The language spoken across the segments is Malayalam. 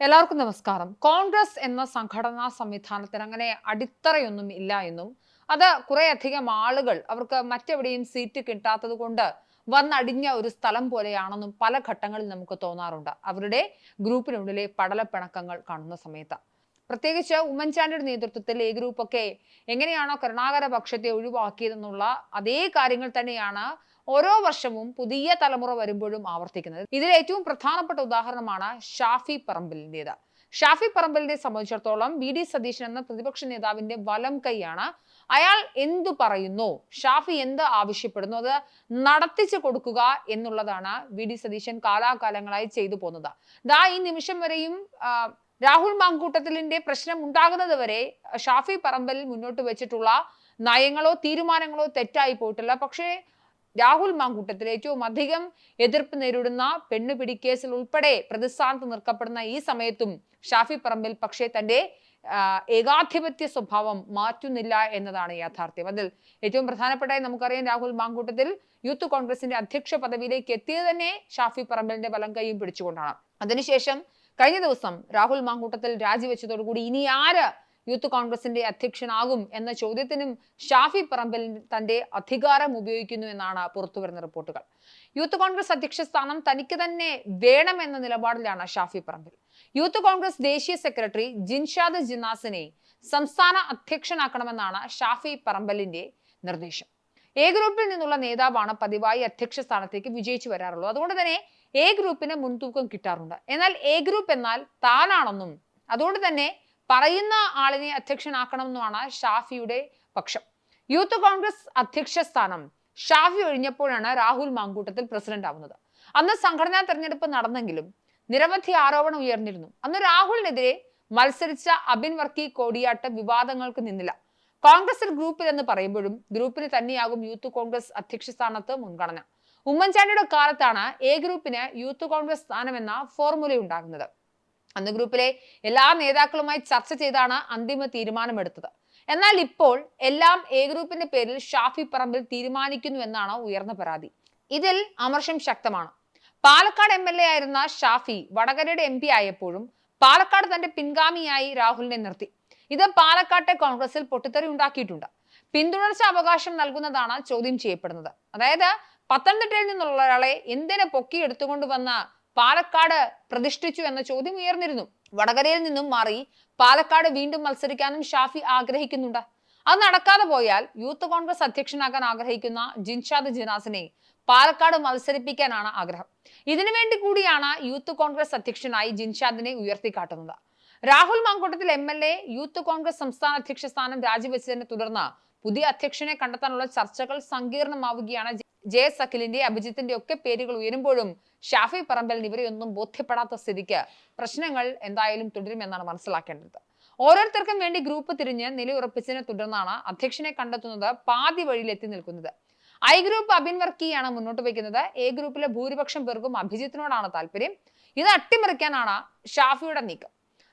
എല്ലാവർക്കും നമസ്കാരം. കോൺഗ്രസ് എന്ന സംഘടനാ സംവിധാനത്തിന് അങ്ങനെ അടിത്തറയൊന്നും ഇല്ല എന്നും അത് കുറേയധികം ആളുകൾ അവർക്ക് മറ്റെവിടെയും സീറ്റ് കിട്ടാത്തത് കൊണ്ട് വന്നടിഞ്ഞ ഒരു സ്ഥലം പോലെയാണെന്നും പല ഘട്ടങ്ങളിൽ നമുക്ക് തോന്നാറുണ്ട്. അവരുടെ ഗ്രൂപ്പിനുള്ളിലെ പടലപ്പിണക്കങ്ങൾ കാണുന്ന സമയത്ത്. പ്രത്യേകിച്ച് ഉമ്മൻചാണ്ടിയുടെ നേതൃത്വത്തിൽ ഈ ഗ്രൂപ്പൊക്കെ എങ്ങനെയാണോ കരുണാകര പക്ഷത്തെ ഒഴിവാക്കിയതെന്നുള്ള അതേ കാര്യങ്ങൾ തന്നെയാണ് ഓരോ വർഷവും പുതിയ തലമുറ വരുമ്പോഴും ആവർത്തിക്കുന്നത്. ഇതിൽ ഏറ്റവും പ്രധാനപ്പെട്ട ഉദാഹരണമാണ് ഷാഫി പറമ്പലിന്റെത്. ഷാഫി പറമ്പലിനെ സംബന്ധിച്ചിടത്തോളം വി. ഡി. സതീശൻ എന്ന പ്രതിപക്ഷ നേതാവിന്റെ വലം കൈയാണ് അയാൾ എന്തു പറയുന്നു? ഷാഫി എന്ത് ആവശ്യപ്പെടുന്നു? അത് നടത്തിച്ചു കൊടുക്കുക എന്നുള്ളതാണ് വി. ഡി. സതീശൻ കാലാകാലങ്ങളായി ചെയ്തു പോകുന്നത്. ദാ ഈ നിമിഷം വരെയും രാഹുൽ മാങ്കൂട്ടത്തിലിന്റെ പ്രശ്നം ഉണ്ടാകുന്നത് വരെ ഷാഫി പറമ്പലിൽ മുന്നോട്ട് വെച്ചിട്ടുള്ള നയങ്ങളോ തീരുമാനങ്ങളോ തെറ്റായി പോയിട്ടില്ല. പക്ഷേ രാഹുൽ മാങ്കൂട്ടത്തിൽ ഏറ്റവും അധികം എതിർപ്പ് നേരിടുന്ന പെണ്ണുപിടി കേസിൽ ഉൾപ്പെടെ പ്രതിസ്ഥാനത്ത് നിൽക്കപ്പെടുന്ന ഈ സമയത്തും ഷാഫി പറമ്പിൽ പക്ഷേ തന്റെ ഏകാധിപത്യ സ്വഭാവം മാറ്റുന്നില്ല എന്നതാണ് യാഥാർത്ഥ്യം. അതിൽ ഏറ്റവും പ്രധാനപ്പെട്ടതായി നമുക്കറിയാം രാഹുൽ മാങ്കൂട്ടത്തിൽ യൂത്ത് കോൺഗ്രസിന്റെ അധ്യക്ഷ പദവിയിലേക്ക് എത്തിയത് തന്നെ ഷാഫി പറമ്പലിന്റെ വലം കൈയും പിടിച്ചുകൊണ്ടാണ്. അതിനുശേഷം കഴിഞ്ഞ ദിവസം രാഹുൽ മാങ്കൂട്ടത്തിൽ രാജിവെച്ചതോടുകൂടി ഇനി ആര് യൂത്ത് കോൺഗ്രസിന്റെ അധ്യക്ഷനാകും എന്ന ചോദ്യത്തിനും ഷാഫി പറമ്പിൽ തന്റെ അധികാരം ഉപയോഗിക്കുന്നു എന്നാണ് പുറത്തുവരുന്ന റിപ്പോർട്ടുകൾ. യൂത്ത് കോൺഗ്രസ് അധ്യക്ഷ സ്ഥാനം തനിക്ക് തന്നെ വേണം എന്ന നിലപാടിലാണ് ഷാഫി പറമ്പിൽ. യൂത്ത് കോൺഗ്രസ് ദേശീയ സെക്രട്ടറി ജിൻഷാദ് ജിന്നാസിനെ സംസ്ഥാന അധ്യക്ഷനാക്കണമെന്നാണ് ഷാഫി പറമ്പലിന്റെ നിർദ്ദേശം. എ ഗ്രൂപ്പിൽ നിന്നുള്ള നേതാവാണ് പതിവായി അധ്യക്ഷ സ്ഥാനത്തേക്ക് വിജയിച്ചു വരാറുള്ളൂ അതുകൊണ്ട് തന്നെ എ ഗ്രൂപ്പിന് മുൻതൂക്കം കിട്ടാറുണ്ട്. എന്നാൽ എ ഗ്രൂപ്പ് എന്നാൽ താനാണെന്നും അതുകൊണ്ട് തന്നെ പറയുന്ന ആളിനെ അധ്യക്ഷനാക്കണമെന്നുമാണ് ഷാഫിയുടെ പക്ഷം. യൂത്ത് കോൺഗ്രസ് അധ്യക്ഷ സ്ഥാനം ഷാഫി ഒഴിഞ്ഞപ്പോഴാണ് രാഹുൽ മാങ്കൂട്ടത്തിൽ പ്രസിഡന്റ് ആവുന്നത്. അന്ന് സംഘടനാ തെരഞ്ഞെടുപ്പ് നടന്നെങ്കിലും നിരവധി ആരോപണം ഉയർന്നിരുന്നു. അന്ന് രാഹുലിനെതിരെ മത്സരിച്ച അബിൻ വർക്കി കോടിയാട്ട് വിവാദങ്ങൾക്ക് നിന്നില്ല. കോൺഗ്രസിൽ ഗ്രൂപ്പിൽ എന്ന് പറയുമ്പോഴും ഗ്രൂപ്പിന് തന്നെയാകും യൂത്ത് കോൺഗ്രസ് അധ്യക്ഷ സ്ഥാനത്ത് മുൻഗണന. ഉമ്മൻചാണ്ടിയുടെ കാലത്താണ് എ ഗ്രൂപ്പിന് യൂത്ത് കോൺഗ്രസ് സ്ഥാനമെന്ന ഫോർമുല ഉണ്ടാകുന്നത്. അന്ന് ഗ്രൂപ്പിലെ എല്ലാ നേതാക്കളുമായി ചർച്ച ചെയ്താണ് അന്തിമ തീരുമാനമെടുത്തത്. എന്നാൽ ഇപ്പോൾ എല്ലാം എ ഗ്രൂപ്പിന്റെ പേരിൽ ഷാഫി പറമ്പിൽ തീരുമാനിക്കുന്നു എന്നാണ് ഉയർന്ന പരാതി. ഇതിൽ അമർഷം ശക്തമാണ്. പാലക്കാട് എം എൽ എ ആയിരുന്ന ഷാഫി വടകരയുടെ എം പി ആയപ്പോഴും പാലക്കാട് തന്റെ പിൻഗാമിയായി രാഹുലിനെ നിർത്തി. ഇത് പാലക്കാട്ടെ കോൺഗ്രസിൽ പൊട്ടിത്തെറി ഉണ്ടാക്കിയിട്ടുണ്ട്. പിന്തുടർച്ച അവകാശം നൽകുന്നതാണ് ചോദ്യം ചെയ്യപ്പെടുന്നത്. അതായത് പത്തനംതിട്ടയിൽ നിന്നുള്ള ഒരാളെ എന്തിനെ പൊക്കിയെടുത്തുകൊണ്ട് വന്ന പാലക്കാട് പ്രതിഷ്ഠിച്ചു എന്ന ചോദ്യം ഉയർന്നിരുന്നു. വടകരയിൽ നിന്നും മാറി പാലക്കാട് വീണ്ടും മത്സരിക്കാനും ഷാഫി ആഗ്രഹിക്കുന്നുണ്ട്. അത് നടക്കാതെ പോയാൽ യൂത്ത് കോൺഗ്രസ് അധ്യക്ഷനാകാൻ ആഗ്രഹിക്കുന്ന ജിൻഷാദ് ജിനാസിനെ പാലക്കാട് മത്സരിപ്പിക്കാനാണ് ആഗ്രഹം. ഇതിനു വേണ്ടി കൂടിയാണ് യൂത്ത് കോൺഗ്രസ് അധ്യക്ഷനായി ജിൻഷാദിനെ ഉയർത്തിക്കാട്ടുന്നത്. Rahul Mamkootathil M L A Youth Congress സംസ്ഥാന അധ്യക്ഷ സ്ഥാനം രാജിവെച്ചതിനെ തുടർന്ന് പുതിയ അധ്യക്ഷനെ കണ്ടെത്താനുള്ള ചർച്ചകൾ സങ്കീർണമാവുകയാണ് ജെ എസ് അഖിലിന്റെ അഭിജിത്തിന്റെ ഒക്കെ പേരുകൾ ഉയരുമ്പോഴും ഷാഫി പറമ്പലിന് ഇവരെയൊന്നും ബോധ്യപ്പെടാത്ത സ്ഥിതിക്ക് പ്രശ്നങ്ങൾ എന്തായാലും തുടരുമെന്നാണ് മനസ്സിലാക്കേണ്ടത്. ഓരോരുത്തർക്കും വേണ്ടി ഗ്രൂപ്പ് തിരിഞ്ഞ് നിലയുറപ്പിച്ചതിനെ തുടർന്നാണ് അധ്യക്ഷനെ കണ്ടെത്തുന്നത് പാതി വഴിയിലെത്തി നിൽക്കുന്നത്. ഐ ഗ്രൂപ്പ് അബിൻ വർക്കിയാണ് മുന്നോട്ട് വയ്ക്കുന്നത്. എ ഗ്രൂപ്പിലെ ഭൂരിപക്ഷം പേർക്കും അഭിജിത്തിനോടാണ് താല്പര്യം. ഇത് അട്ടിമറിക്കാനാണ് ഷാഫിയുടെ നീക്കം.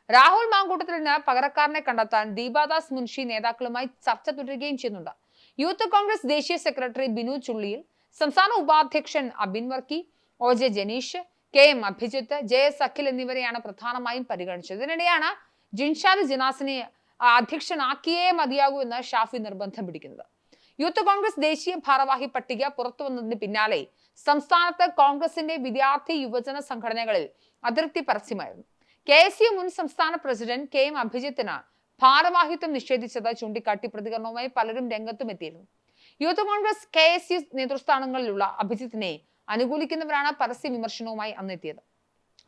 രാഹുൽ മാങ്കൂട്ടത്തിന് പകരക്കാരനെ കണ്ടെത്താൻ ദീപാദാസ് മുൻഷി നേതാക്കളുമായി ചർച്ച തുടരുകയും ചെയ്യുന്നുണ്ട്. യൂത്ത് കോൺഗ്രസ് ദേശീയ സെക്രട്ടറി ബിനു ചുള്ളിയിൽ സംസ്ഥാന ഉപാധ്യക്ഷൻ Abin Varkey O J Janeesh K M Abhijith J S Akhil എന്നിവരെയാണ് പ്രധാനമായും പരിഗണിച്ചത്. ഇതിനിടെയാണ് ജിൻഷാദ് ജിനാസിനെ അധ്യക്ഷനാക്കിയേ മതിയാകൂ എന്ന് ഷാഫി നിർബന്ധം പിടിക്കുന്നത്. യൂത്ത് കോൺഗ്രസ് ദേശീയ ഭാരവാഹി പട്ടിക പുറത്തു വന്നതിന് പിന്നാലെ സംസ്ഥാനത്ത് കോൺഗ്രസിന്റെ വിദ്യാർത്ഥി യുവജന സംഘടനകളിൽ അതൃപ്തി പരസ്യമായിരുന്നു. കെ എസ് യു മുൻ സംസ്ഥാന പ്രസിഡന്റ് കെ എം അഭിജിത്തിന് ഭാരവാഹിത്വം നിഷേധിച്ചത് ചൂണ്ടിക്കാട്ടി പ്രതികരണവുമായി പലരും രംഗത്തും എത്തിയിരുന്നു Youth Congress K S U നേതൃസ്ഥാനങ്ങളിലുള്ള അഭിജിത്തിനെ അനുകൂലിക്കുന്നവരാണ് പരസ്യ വിമർശനവുമായി അന്നെത്തിയത്.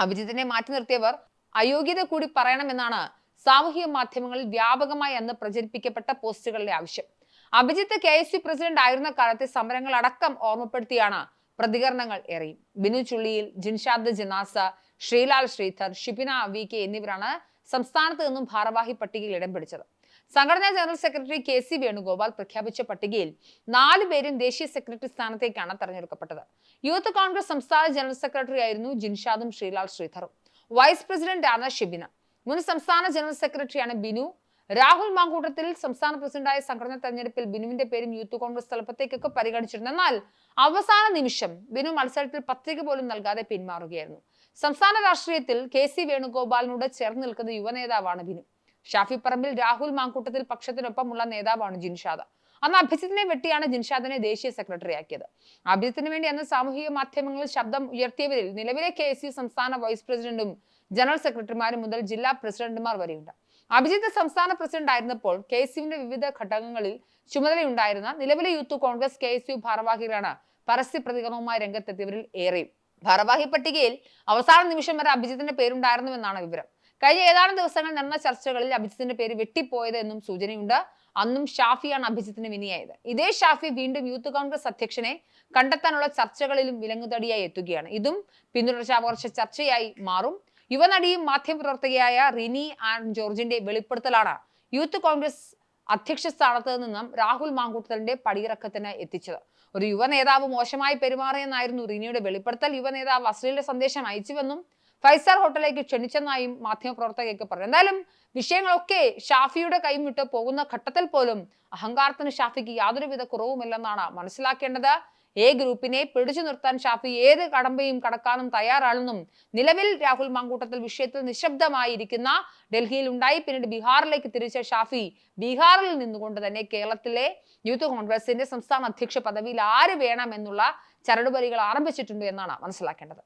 അഭിജിത്തിനെ മാറ്റി നിർത്തിയവർ അയോഗ്യത കൂടി പറയണമെന്നാണ് സാമൂഹിക മാധ്യമങ്ങളിൽ വ്യാപകമായി അന്ന് പ്രചരിപ്പിക്കപ്പെട്ട പോസ്റ്റുകളുടെ ആവശ്യം. Abhijith K S U president ആയിരുന്ന കാലത്തെ സമരങ്ങൾ അടക്കം ഓർമ്മപ്പെടുത്തിയാണ് പ്രതികരണങ്ങൾ ഏറി ബിനു ചുള്ളിയിൽ ജിൻഷാദ് ജനാസ ശ്രീലാൽ ശ്രീധർ ഷിബിന വി കെ എന്നിവരാണ് സംസ്ഥാനത്ത് നിന്നും ഭാരവാഹി പട്ടികയിൽ ഇടം പിടിച്ചത്. സംഘടനാ general secretary K C Venugopal പ്രഖ്യാപിച്ച പട്ടികയിൽ നാല് പേരും ദേശീയ സെക്രട്ടറി സ്ഥാനത്തേക്കാണ് തെരഞ്ഞെടുക്കപ്പെട്ടത്. യൂത്ത് കോൺഗ്രസ് സംസ്ഥാന ജനറൽ സെക്രട്ടറി ആയിരുന്നു ജിൻഷാദും ശ്രീലാൽ ശ്രീധറും. വൈസ് പ്രസിഡന്റ് ആണ് ഷിബിന. മുൻ സംസ്ഥാന ജനറൽ സെക്രട്ടറിയാണ് ബിനു. രാഹുൽ മാങ്കൂട്ടത്തിൽ സംസ്ഥാന പ്രസിഡന്റായ സംഘടനാ തെരഞ്ഞെടുപ്പിൽ ബിനുവിന്റെ പേരും യൂത്ത് കോൺഗ്രസ് തലപ്പത്തേക്കൊക്കെ പരിഗണിച്ചിരുന്നു. എന്നാൽ അവസാന നിമിഷം ബിനു മത്സരത്തിൽ പത്രിക പോലും നൽകാതെ പിന്മാറുകയായിരുന്നു. സംസ്ഥാന രാഷ്ട്രീയത്തിൽ കെ സി വേണുഗോപാലിനോട് ചേർന്ന് നിൽക്കുന്ന യുവനേതാവാണ് ബിനു. ഷാഫി പറമ്പിൽ രാഹുൽ മാങ്കൂട്ടത്തിൽ പക്ഷത്തിനൊപ്പമുള്ള നേതാവാണ് ജിൻഷാദ. അന്ന് അഭിജിത്തിനെ വെട്ടിയാണ് ജിൻഷാദിനെ ദേശീയ സെക്രട്ടറി ആക്കിയത് അഭിജിത്തിന് വേണ്ടി അന്ന് സാമൂഹിക മാധ്യമങ്ങളിൽ ശബ്ദം ഉയർത്തിയവരിൽ നിലവിലെ കെ സംസ്ഥാന വൈസ് പ്രസിഡന്റും ജനറൽ സെക്രട്ടറിമാരും മുതൽ ജില്ലാ പ്രസിഡന്റുമാർ വരെയുണ്ട്. അഭിജിത്ത് സംസ്ഥാന പ്രസിഡന്റ് ആയിരുന്നപ്പോൾ കെ വിവിധ ഘടകങ്ങളിൽ ചുമതലയുണ്ടായിരുന്ന നിലവിലെ Youth Congress K S U ഭാരവാഹികളാണ് പരസ്യ പ്രതികരണവുമായി രംഗത്തെത്തിയവരിൽ ഏറെയും. ഭാരവാഹി പട്ടികയിൽ അവസാന നിമിഷം വരെ അഭിജിത്തിന്റെ പേരുണ്ടായിരുന്നുവെന്നാണ് വിവരം. കഴിഞ്ഞ ഏതാനും ദിവസങ്ങൾ നടന്ന ചർച്ചകളിൽ അഭിജിത്തിന്റെ പേര് വെട്ടിപ്പോയത് എന്നും സൂചനയുണ്ട്. അന്നും ഷാഫിയാണ് അഭിജിത്തിന് വിനിയായത്. ഇതേ ഷാഫി വീണ്ടും യൂത്ത് കോൺഗ്രസ് അധ്യക്ഷനെ കണ്ടെത്താനുള്ള ചർച്ചകളിലും വിലങ്ങുതടിയായി എത്തുകയാണ്. ഇതും പിന്തുടർച്ചാവകാശ ചർച്ചയായി മാറും. യുവനടിയും മാധ്യമപ്രവർത്തകയായ റിനി ആൻഡ് ജോർജിന്റെ വെളിപ്പെടുത്തലാണ് യൂത്ത് കോൺഗ്രസ് അധ്യക്ഷ സ്ഥാനത്ത് നിന്നും രാഹുൽ മാങ്കൂട്ടലിന്റെ പടിയിറക്കത്തിന് എത്തിച്ചത്. ഒരു യുവ നേതാവ് മോശമായി പെരുമാറിയെന്നായിരുന്നു റിനിയുടെ വെളിപ്പെടുത്തൽ. യുവ നേതാവ് അശ്ലീല സന്ദേശം അയച്ചുവെന്നും ഫൈവ് സ്റ്റാർ ഹോട്ടലിലേക്ക് ക്ഷണിച്ചെന്നായും മാധ്യമപ്രവർത്തകയൊക്കെ പറഞ്ഞു. എന്തായാലും വിഷയങ്ങളൊക്കെ ഷാഫിയുടെ കൈവിട്ട് പോകുന്ന ഘട്ടത്തിൽ പോലും അഹങ്കാരത്തിന് ഷാഫിക്ക് യാതൊരുവിധ കുറവുമില്ലെന്നാണ് മനസ്സിലാക്കേണ്ടത്. എ ഗ്രൂപ്പിനെ പിടിച്ചു നിർത്താൻ ഷാഫി ഏത് കടമ്പയും കടക്കാനും തയ്യാറാണെന്നും നിലവിൽ രാഹുൽ മാങ്കൂട്ടത്തിൽ വിഷയത്തിൽ നിശബ്ദമായിരിക്കുന്ന ഡൽഹിയിൽ ഉണ്ടായി. പിന്നീട് ബീഹാറിലേക്ക് തിരിച്ച ഷാഫി ബീഹാറിൽ നിന്നുകൊണ്ട് തന്നെ കേരളത്തിലെ യൂത്ത് കോൺഗ്രസിന്റെ സംസ്ഥാന അധ്യക്ഷ പദവിയിൽ ആര് വേണം എന്നുള്ള ചരടുപരികൾ ആരംഭിച്ചിട്ടുണ്ട് എന്നാണ് മനസ്സിലാക്കേണ്ടത്.